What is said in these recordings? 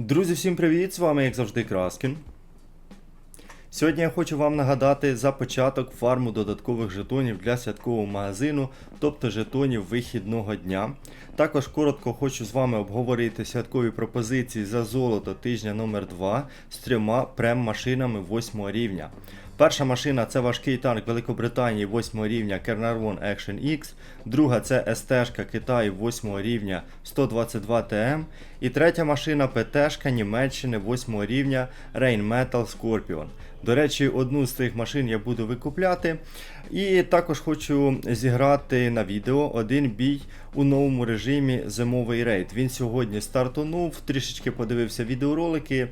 Друзі, всім привіт! З вами, як завжди, Краскін. Сьогодні я хочу вам нагадати за початок фарму додаткових жетонів для святкового магазину, тобто жетонів вихідного дня. Також коротко хочу з вами обговорити святкові пропозиції за золото тижня номер 2 з трьома прем-машинами 8 рівня. Перша машина це важкий танк Великобританії 8 рівня Кернарвон Action X, друга це СТ Китаю 8 рівня 122 ТМ, і третя машина ПТ-шка Німеччини 8 рівня Rain Metal Scorpion. До речі, одну з цих машин я буду викупляти. І також хочу зіграти на відео один бій у новому режимі зимовий рейд. Він сьогодні стартанув, трішечки подивився відеоролики.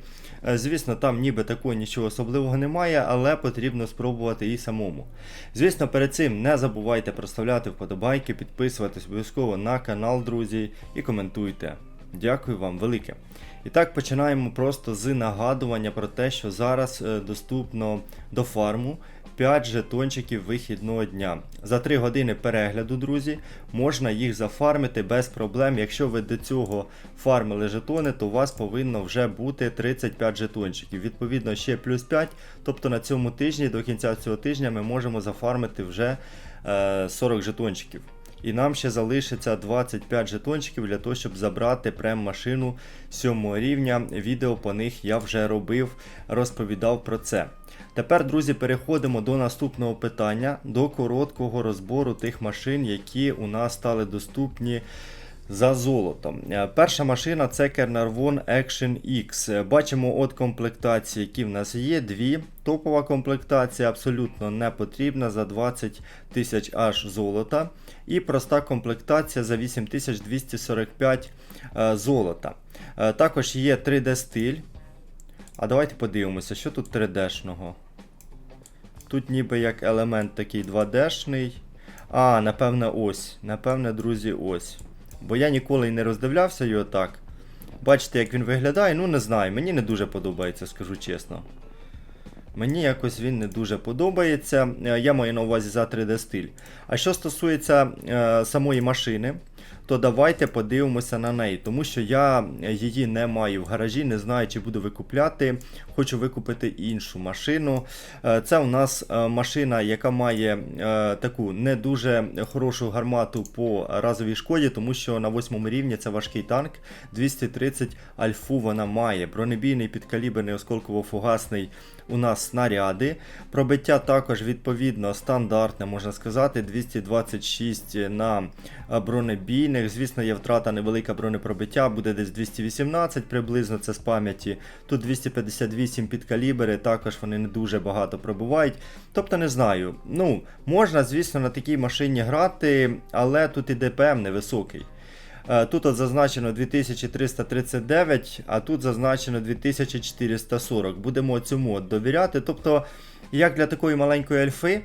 Е, Звісно, там ніби такого нічого особливого немає, але потрібно спробувати і самому. Звісно, перед цим не забувайте проставляти вподобайки, підписуватись обов'язково на канал, друзі, і коментуйте. Дякую вам велике. І так починаємо просто з нагадування про те, що зараз е, доступно до фарму 5 жетончиків вихідного дня. За 3 години перегляду, друзі, можна їх зафармити без проблем. Якщо ви до цього фармили жетони, то у вас повинно вже бути 35 жетончиків. Відповідно, ще плюс 5. Тобто на цьому тижні, до кінця цього тижня, ми можемо зафармити вже е, 40 жетончиків. І нам ще залишиться 25 жетончиків для того, щоб забрати прем-машину 7 рівня. Відео по них я вже робив, розповідав про це. Тепер, друзі, переходимо до наступного питання, до короткого розбору тих машин, які у нас стали доступні. За золотом. Е, Перша машина це Caernarvon Action X. Бачимо от комплектації, які в нас є. Дві. Топова комплектація абсолютно не потрібна за 20 тисяч аж золота. І проста комплектація за 8245 е, золота. Е, Також є 3D стиль. А давайте подивимося, що тут 3D-шного. Тут ніби як елемент такий 2D-шний. А, напевне, ось. Напевне, друзі, ось. Бо я ніколи не роздивлявся його так. Бачите, як він виглядає, ну не знаю, мені не дуже подобається, скажу чесно. Мені якось він не дуже подобається. Е, Я маю на увазі за 3D стиль. А що стосується е, самої машини, то давайте подивимося на неї, тому що я її не маю в гаражі, не знаю, чи буду викупляти. Хочу викупити іншу машину. Е, Це у нас е, машина, яка має е, таку не дуже хорошу гармату по разовій шкоді, тому що на 8 рівні це важкий танк. 230 альфу вона має. Бронебійний підкаліберний осколково-фугасний у нас снаряди. Пробиття також відповідно стандартне, можна сказати, 226 на е, бронебійних. Звісно, є втрата невелика бронепробиття, буде десь 218 приблизно, це з пам'яті. Тут 258 підкалібери, також вони не дуже багато пробувають. Тобто не знаю. Ну, можна, звісно, на такій машині грати, але тут і ДПМ невисокий. Е, Тут от зазначено 2339, а тут зазначено 2440. Будемо цьому от довіряти. Тобто, як для такої маленької ельфи,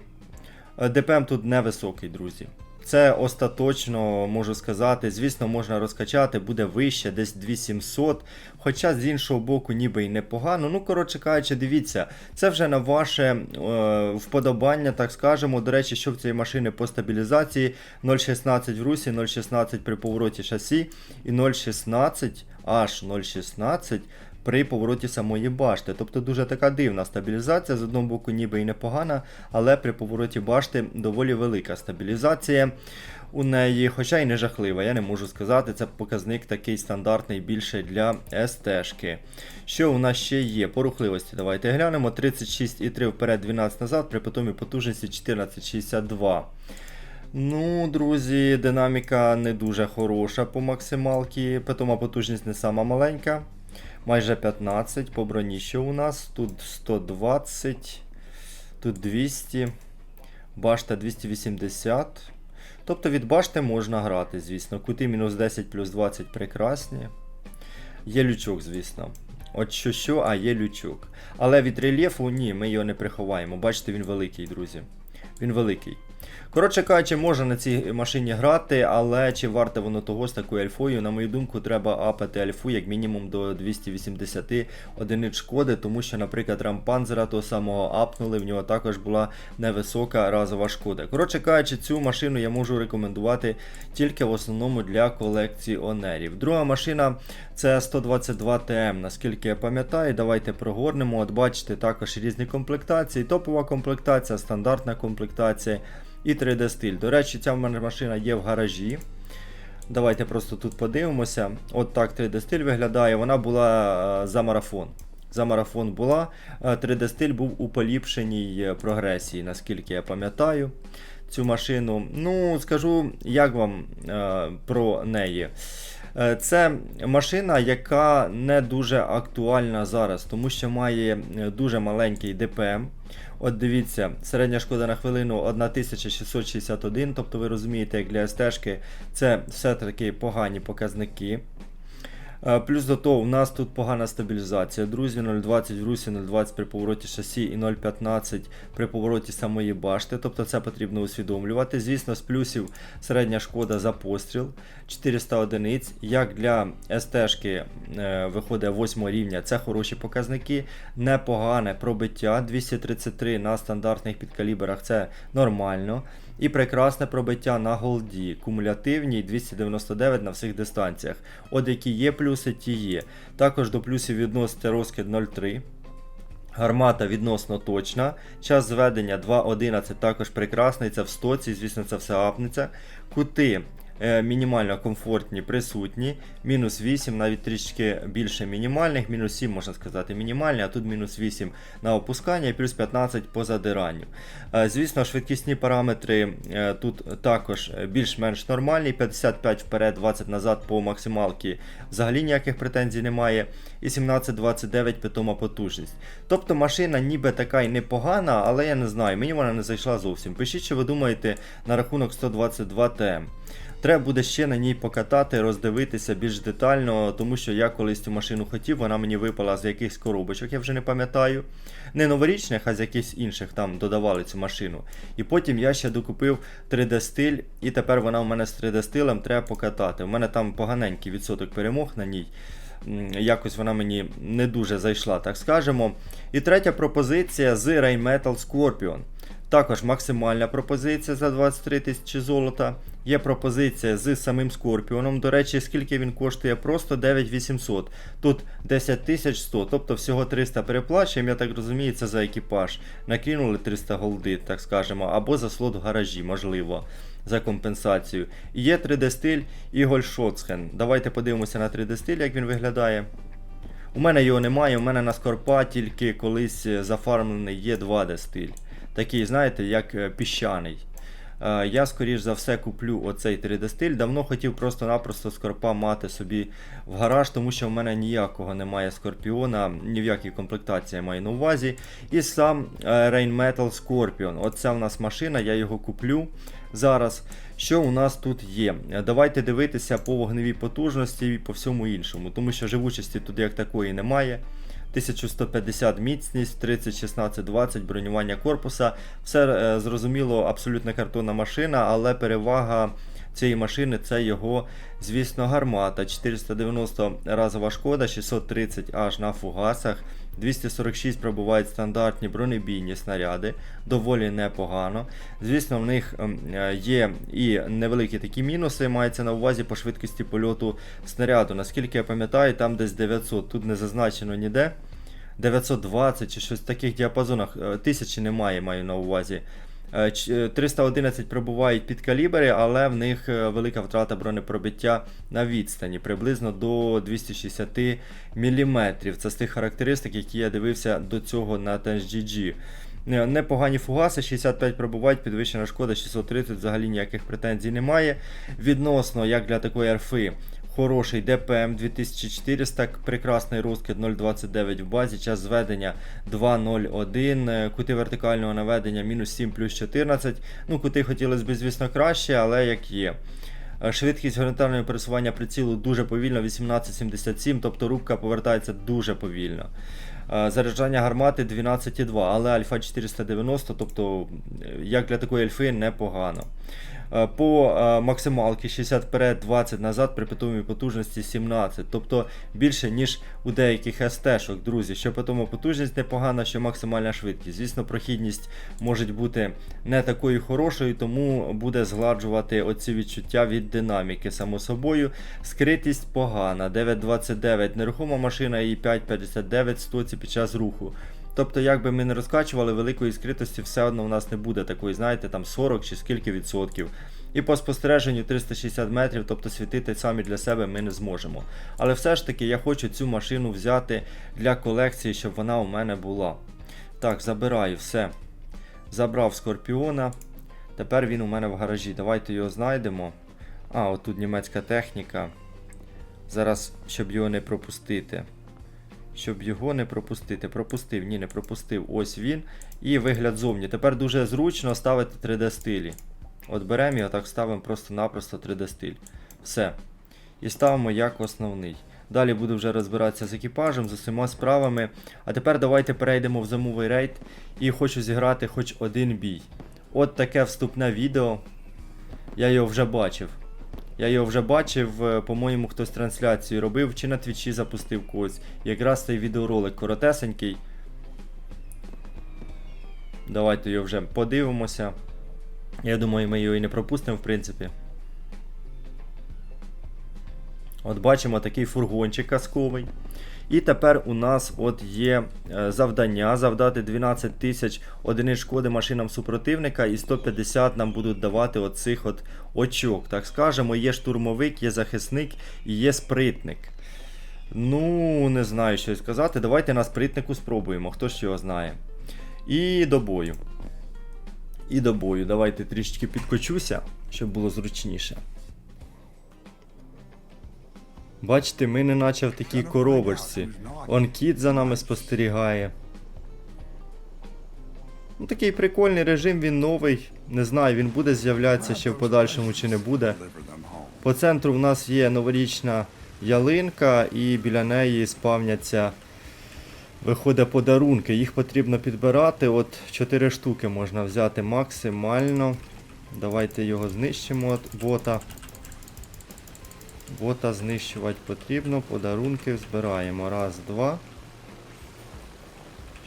е, ДПМ тут невисокий, друзі. Це остаточно можу сказати. Звісно, можна розкачати, буде вище, десь 2700. Хоча з іншого боку, ніби й непогано. Ну, коротше кажучи, дивіться, це вже на ваше е, вподобання, так скажемо. До речі, що в цій машини по стабілізації 0,16 в русі, 0,16 при повороті шасі і 0,16 аж 0,16 при повороті самої башти. Тобто дуже така дивна стабілізація. З одного боку, ніби і непогана, але при повороті башти доволі велика стабілізація у неї, хоча й не жахлива, я не можу сказати. Це показник такий стандартний більше для СТ-шки. Що у нас ще є? По рухливості давайте глянемо. 36,3 вперед, 12 назад, при питомій потужності 14,62. Ну, друзі, динаміка не дуже хороша по максималці. Питома потужність не сама маленька. Майже 15 по броні. Що у нас? Тут 120, тут 200, башта 280. Тобто від башти можна грати, звісно. Кути мінус 10 плюс 20 прекрасні. Є лючок, звісно. От що що, а є лючок. Але від рельєфу ні, ми його не приховаємо. Бачите, він великий, друзі. Він великий. Коротше кажучи, можна на цій машині грати, але чи варте воно того з такою альфою? На мою думку, треба апати альфу як мінімум до 280 одиниць шкоди, тому що, наприклад, рампанзера того самого апнули, в нього також була невисока разова шкода. Коротше кажучи, цю машину я можу рекомендувати тільки в основному для колекціонерів. Друга машина це 122 ТМ, наскільки я пам'ятаю. Давайте прогорнемо. От бачите, також різні комплектації, топова комплектація, стандартна комплектація і 3D стиль. До речі, ця в мене машина є в гаражі. Давайте просто тут подивимося. От так 3D стиль виглядає. Вона була е, за марафон. За марафон була. Е, 3D стиль був у поліпшеній е, прогресії, наскільки я пам'ятаю. Цю машину. Ну, скажу, як вам е, про неї. Е, Це машина, яка не дуже актуальна зараз, тому що має е, дуже маленький ДПМ. От дивіться, середня шкода на хвилину 1661, тобто ви розумієте, як для СТ-шки це все-таки погані показники. Е, Плюс до того, у нас тут погана стабілізація. Друзі, 0,20 в русі, 0,20 при повороті шасі і 0,15 при повороті самої башти. Тобто це потрібно усвідомлювати. Звісно, з плюсів середня шкода за постріл 400 одиниць. Як для СТ-шки е, виходить 8 рівня, це хороші показники. Непогане пробиття 233 на стандартних підкаліберах це нормально. І прекрасне пробиття на голді, кумулятивній 299 на всіх дистанціях. От які є плюси, ті є. Також до плюсів відноситься розкид 0,3. Гармата відносно точна. Час зведення 2.11 також прекрасний. Це в стоці, звісно, це все апнеться. Кути мінімально комфортні, присутні. Мінус 8, навіть трішки більше мінімальних, мінус 7, можна сказати, мінімальні, а тут мінус 8 на опускання і плюс 15 по задиранню. Е, Звісно, швидкісні параметри е, тут також більш-менш нормальні. 55 вперед, 20 назад по максималці взагалі ніяких претензій немає. І 17-29 питома потужність. Тобто машина ніби така й непогана, але я не знаю, мені вона не зайшла зовсім. Пишіть, що ви думаєте на рахунок 122 ТМ. Треба буде ще на ній покатати, роздивитися більш детально, тому що я колись цю машину хотів, вона мені випала з якихось коробочок, я вже не пам'ятаю. Не новорічних, а з якихось інших там додавали цю машину. І потім я ще докупив 3D стиль, і тепер вона у мене з 3D стилем треба покатати. У мене там поганенький відсоток перемог на ній. Якось вона мені не дуже зайшла, так скажемо. І третя пропозиція з Rainmetal Scorpion. Також максимальна пропозиція за 23 тисячі золота. Є пропозиція з самим Скорпіоном. До речі, скільки він коштує? Просто 9800. Тут 10 100, тобто всього 300 переплачуємо, я так розумію, це за екіпаж. Накинули 300 голди, так скажемо, або за слот в гаражі, можливо, за компенсацію. І є 3D стиль Іголь Шоцхен. Давайте подивимося на 3D стиль, як він виглядає. У мене його немає, у мене на Скорпа тільки колись зафармлений є 2D стиль. Такий, знаєте, як е, піщаний. Е, Я, скоріш за все, куплю оцей 3D стиль. Давно хотів просто-напросто скорпа мати собі в гараж, тому що в мене ніякого немає скорпіона, ні в якій комплектації я маю на увазі. І сам е, Rainmetal Scorpion. Оце в нас машина, я його куплю зараз. Що у нас тут є? Давайте дивитися по вогневій потужності і по всьому іншому, тому що живучості тут як такої немає. 1150 міцність, 30, 16, 20 бронювання корпуса. Все е, зрозуміло, абсолютно картонна машина, але перевага цієї машини це його, звісно, гармата. 490 разова шкода, 630 аж на фугасах. 246 пробувають стандартні бронебійні снаряди, доволі непогано. Звісно, в них ем, е, є і невеликі такі мінуси, мається на увазі по швидкості польоту снаряду. Наскільки я пам'ятаю, там десь 900, тут не зазначено ніде. 920 чи щось в таких діапазонах. Е, Тисячі немає, маю на увазі. Е, ч- е, 311 пробувають під калібри, але в них е, велика втрата бронепробиття на відстані, приблизно до 260 мм. Це з тих характеристик, які я дивився до цього на TNGG. Е, Непогані фугаси, 65 пробувають, підвищена шкода 630, взагалі ніяких претензій немає. Відносно, як для такої арфи, хороший ДПМ 2400, прекрасний розкид 0,29 в базі, час зведення 2,01, е, кути вертикального наведення мінус 7 плюс 14. Ну, кути хотілося б, звісно, краще, але як є. Швидкість горизонтального пересування прицілу дуже повільно, 1877, тобто рубка повертається дуже повільно. Е, Заряджання гармати 12,2, але альфа 490, тобто е, як для такої альфи непогано. Е, По е, максималки 60 вперед, 20 назад при питомій потужності 17, тобто більше ніж у деяких СТ-шок, друзі. Що питома потужність непогана, що максимальна швидкість. Звісно, прохідність може бути не такою хорошою, тому буде згладжувати оці відчуття від динаміки. Само собою, скритість погана, 9.29 нерухома машина і 5.59 стоці під час руху. Тобто, як би ми не розкачували, великої скритості все одно у нас не буде такої, знаєте, там 40 чи скільки відсотків. І по спостереженню 360 метрів, тобто світити самі для себе ми не зможемо. Але все ж таки я хочу цю машину взяти для колекції, щоб вона у мене була. Так, забираю все. Забрав Скорпіона. Тепер він у мене в гаражі. Давайте його знайдемо. А, отут німецька техніка. Зараз, щоб його не пропустити. Щоб його не пропустити. Пропустив, ні, не пропустив. Ось він. І вигляд зовні. Тепер дуже зручно ставити 3D стилі. От беремо його, так ставимо просто-напросто 3D стиль. Все. І ставимо як основний. Далі буду вже розбиратися з екіпажем, з усіма справами. А тепер давайте перейдемо в зимовий рейд. І хочу зіграти хоч один бій. От таке вступне відео. Я його вже бачив. Я його вже бачив, е, по-моєму, хтось трансляцію робив, чи на твічі запустив когось. Якраз цей відеоролик коротесенький. Давайте його вже подивимося. Я думаю, ми його і не пропустимо, в принципі. От бачимо такий фургончик казковий. І тепер у нас от є е, завдання завдати 12 тисяч одиниць шкоди машинам супротивника і 150 нам будуть давати оцих от очок. Так скажемо, є штурмовик, є захисник і є спритник. Ну, не знаю, що сказати. Давайте на спритнику спробуємо, хто ж його знає. І до бою. І до бою. Давайте трішечки підкочуся, щоб було зручніше. Бачите, ми не наче в такій коробочці. Он кіт за нами спостерігає. Ну, такий прикольний режим, він новий. Не знаю, він буде з'являтися ще в подальшому чи не буде. По центру в нас є новорічна ялинка, і біля неї спавняться. Виходить подарунки. Їх потрібно підбирати. От 4 штуки можна взяти максимально. Давайте його знищимо от бота. Бота знищувати потрібно. Подарунки збираємо. Раз, два.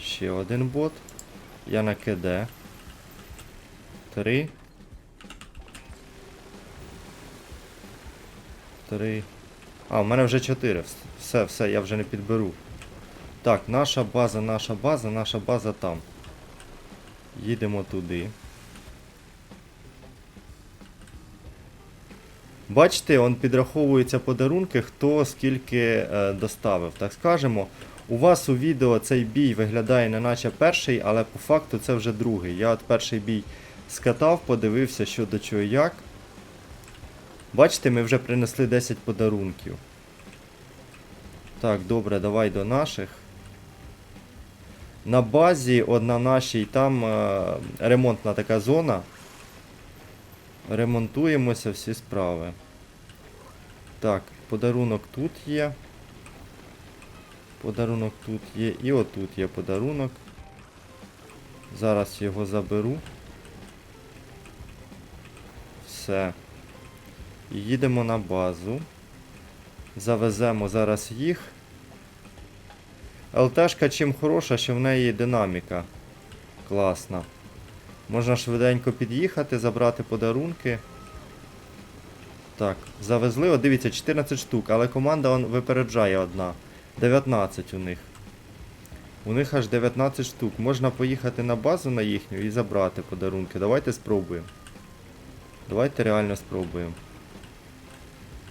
Ще один бот. Я на КД. Три. Три. А, у мене вже чотири. Все, все, я вже не підберу. Так, наша база, наша база, наша база там. Їдемо туди. Бачите, он підраховуються подарунки, хто скільки е, доставив. Так скажемо, у вас у відео цей бій виглядає не наче перший, але по факту це вже другий. Я от перший бій скатав, подивився, що до чого як. Бачите, ми вже принесли 10 подарунків. Так, добре, давай до наших. На базі, от на нашій, там е, ремонтна така зона. Ремонтуємося всі справи. Так, подарунок тут є. Подарунок тут є. І отут є подарунок. Зараз його заберу. Все. І їдемо на базу. Завеземо зараз їх. ЛТшка чим хороша, що в неї динаміка. Класна. Можна швиденько під'їхати, забрати подарунки. Так, завезли, от дивіться, 14 штук, але команда он випереджає одна. 19 у них. У них аж 19 штук. Можна поїхати на базу на їхню і забрати подарунки. Давайте спробуємо. Давайте реально спробуємо.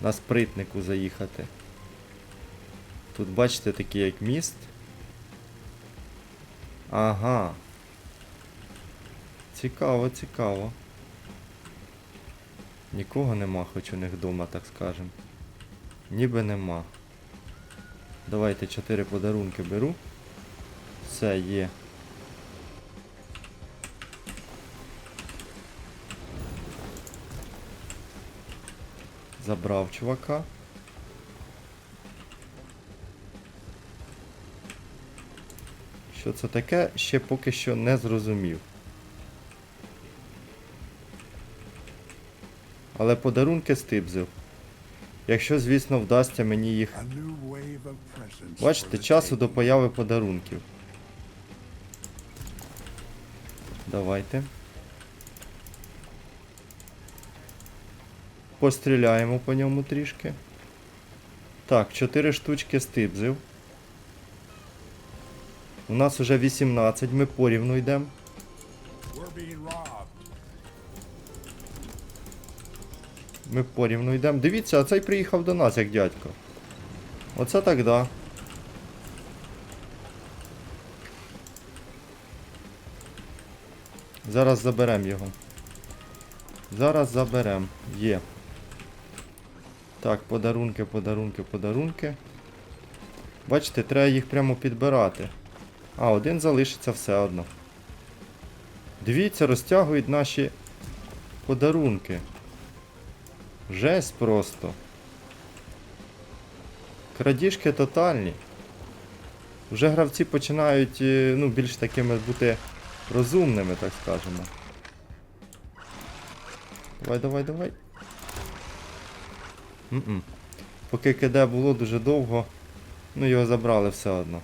На спритнику заїхати. Тут бачите такий як міст. Ага. Цікаво, цікаво. Нікого нема, хоч у них вдома, так скажем. Ніби нема. Давайте 4 подарунки беру. Все є. Забрав чувака. Що це таке, ще поки що не зрозумів. Але подарунки стибзив. Якщо, звісно, вдасться мені їх. Бачите, часу до появи подарунків. Давайте. Постріляємо по ньому трішки. Так, 4 штучки стибзив. У нас уже 18, ми порівну йдемо. Ми порівну йдемо. Дивіться, а цей приїхав до нас, як дядько. Оце так да. Зараз заберемо його. Зараз заберемо. Є. Так, подарунки, подарунки, подарунки. Бачите, треба їх прямо підбирати. А, один залишиться все одно. Дивіться, розтягують наші подарунки. Жесть просто. Крадіжки тотальні. Вже гравці починають е, ну, більш такими бути розумними, так скажемо. Давай, давай, давай. М-м. Поки КД було дуже довго, ну його забрали все одно.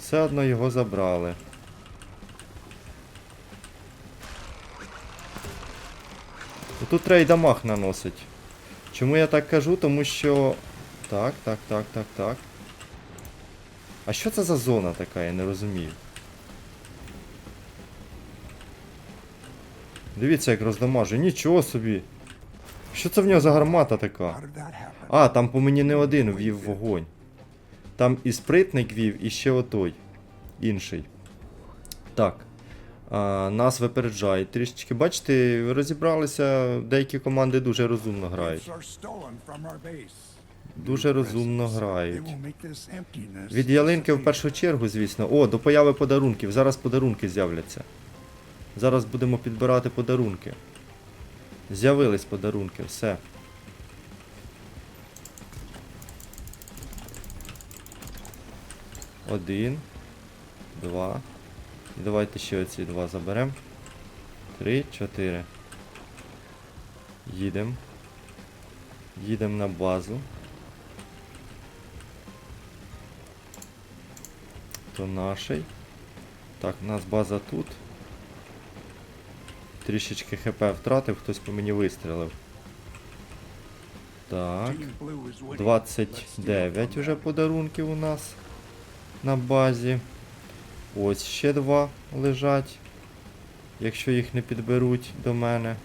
Все одно його забрали. Тут треба й наносить. Чому я так кажу? Тому що. Так, так, так, так, так. А що це за зона така, я не розумію. Дивіться, як роздамажу. Нічого собі. Що це в нього за гармата така? А, там по мені не один ввів вогонь. Там і спритник вів, і ще отой. Інший. Так. Нас випереджають трішечки. Бачите, розібралися, деякі команди дуже розумно грають. Дуже розумно грають. Від ялинки в першу чергу, звісно. О, до появи подарунків. Зараз подарунки з'являться. Зараз будемо підбирати подарунки. З'явились подарунки, все. Один. Два. І давайте ще оці два заберемо. Три, чотири. Їдемо. Їдемо на базу. То наший. Так, у нас база тут. Трішечки хп втратив, хтось по мені вистрілив. Так. Team Blue is winning. 29 Let's уже подарунків у нас на базі. Ось ще два лежать. Якщо їх не підберуть до мене,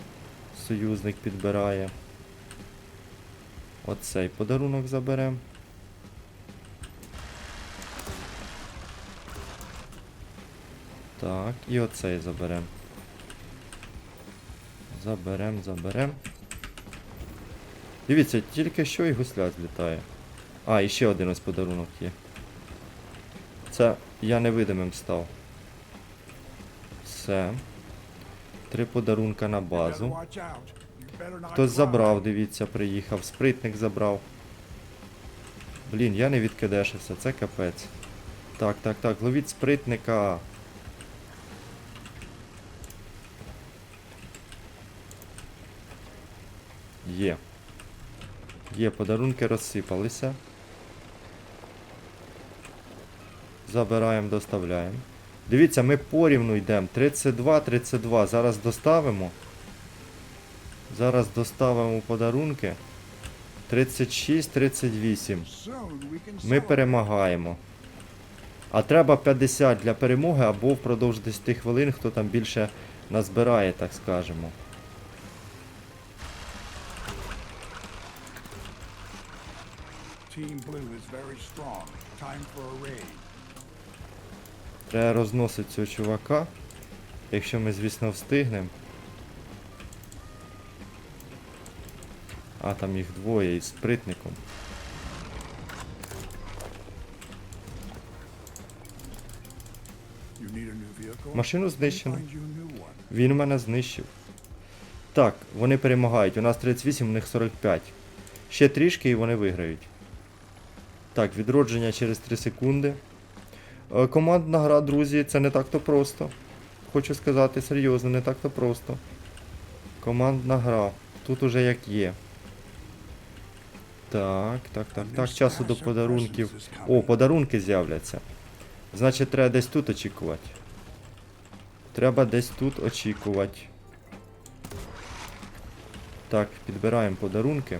союзник підбирає. Оцей подарунок заберемо. Так, і оцей заберемо. Заберем, заберем. Дивіться, тільки що і гусля злітає. А, і ще один ось подарунок є. Це я невидимим став. Все. Три подарунка на базу. Хтось забрав, дивіться, приїхав. Спритник забрав. Блін, я не відкидешився, це капець. Так, так, так, ловіть спритника. Є. Є, подарунки розсипалися. Забираємо, доставляємо. Дивіться, ми порівну йдемо. 32-32. Зараз доставимо. Зараз доставимо подарунки. 36-38. Soon we can Ми перемагаємо. А треба 50 для перемоги або впродовж 10 хвилин, хто там більше назбирає, так скажемо. Team Blue is very strong. Time for a raid. Треба розносити цього чувака. Якщо ми, звісно, встигнемо. А, там їх двоє із спритником. Машину знищено. Він мене знищив. Так, вони перемагають. У нас 38, у них 45. Ще трішки і вони виграють. Так, відродження через 3 секунди. Е, Командна гра, друзі, це не так-то просто. Хочу сказати серйозно, не так-то просто. Командна гра. Тут уже як є. Так, так, так, так. Часу до подарунків. О, подарунки з'являться. Значить, треба десь тут очікувати. Треба десь тут очікувати. Так, підбираємо подарунки.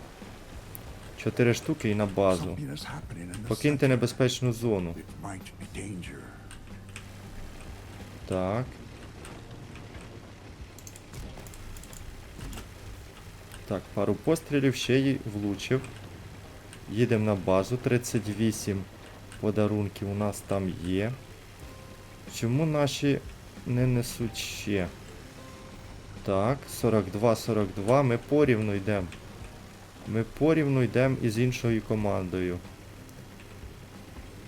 Чотири штуки і на базу. Покиньте небезпечну зону. Так. Так, пару пострілів ще й влучив. Їдемо на базу. 38 подарунків у нас там є. Чому наші не несуть ще? Так, 42-42. Ми порівну йдемо. Ми порівну йдемо із іншою командою.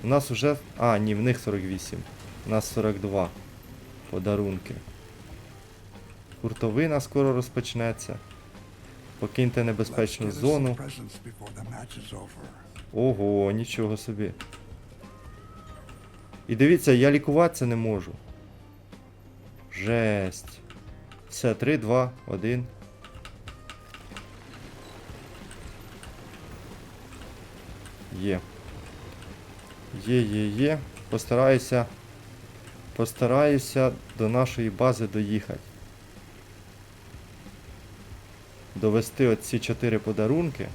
У нас уже. А, ні, в них 48. У нас 42 подарунки. Куртовина скоро розпочнеться. Покиньте небезпечну зону. Ого, нічого собі. І дивіться, я лікуватися не можу. Жесть. Все, 3, 2, 1. Є. Є, є, є. Постараюся. Постараюся до нашої бази доїхати. Довести оці 4 подарунки.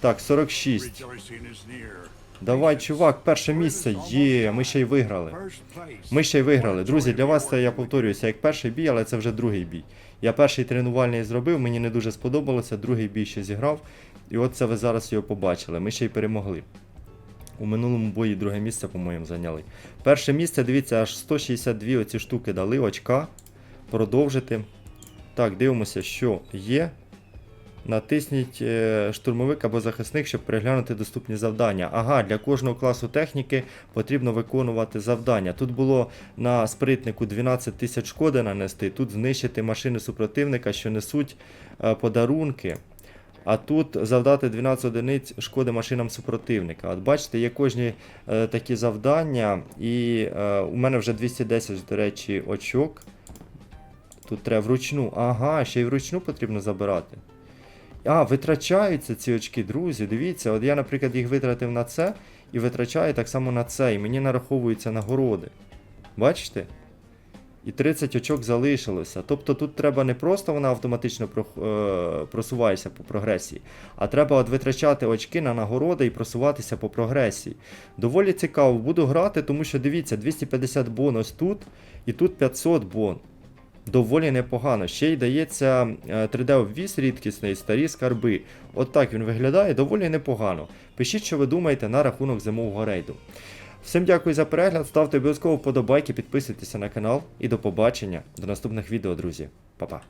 Так, 46. Rejoicing is near. Давай, чувак, перше місце. Є, ми ще й виграли. Ми ще й виграли. Друзі, для вас це я повторююся як перший бій, але це вже другий бій. Я перший тренувальний зробив, мені не дуже сподобалося, другий бій ще зіграв. І от це ви зараз його побачили. Ми ще й перемогли. У минулому бої друге місце, по-моєму, зайняли. Перше місце, дивіться, аж 162 оці штуки дали, очка. Продовжити. Так, дивимося, що є. Натисніть е, штурмовик або захисник, щоб переглянути доступні завдання. Ага, для кожного класу техніки потрібно виконувати завдання. Тут було на спритнику 12 тисяч шкоди нанести, тут знищити машини супротивника, що несуть е, подарунки. А тут завдати 12 одиниць шкоди машинам супротивника. От бачите, є кожні е, такі завдання, і е, у мене вже 210, до речі, очок. Тут треба вручну. Ага, ще й вручну потрібно забирати. А, витрачаються ці очки, друзі. Дивіться, от я, наприклад, їх витратив на це і витрачаю так само на це. І мені нараховуються нагороди. Бачите? І 30 очок залишилося. Тобто тут треба не просто вона автоматично е, просувається по прогресії, а треба от витрачати очки на нагороди і просуватися по прогресії. Доволі цікаво, буду грати, тому що дивіться, 250 бон ось тут, і тут 500 бон. Доволі непогано. Ще й дається 3D-обвіз рідкісний, старі скарби. От так він виглядає доволі непогано. Пишіть, що ви думаєте на рахунок зимового рейду. Всім дякую за перегляд, ставте обов'язково вподобайки, підписуйтеся на канал і до побачення до наступних відео, друзі. Па-па.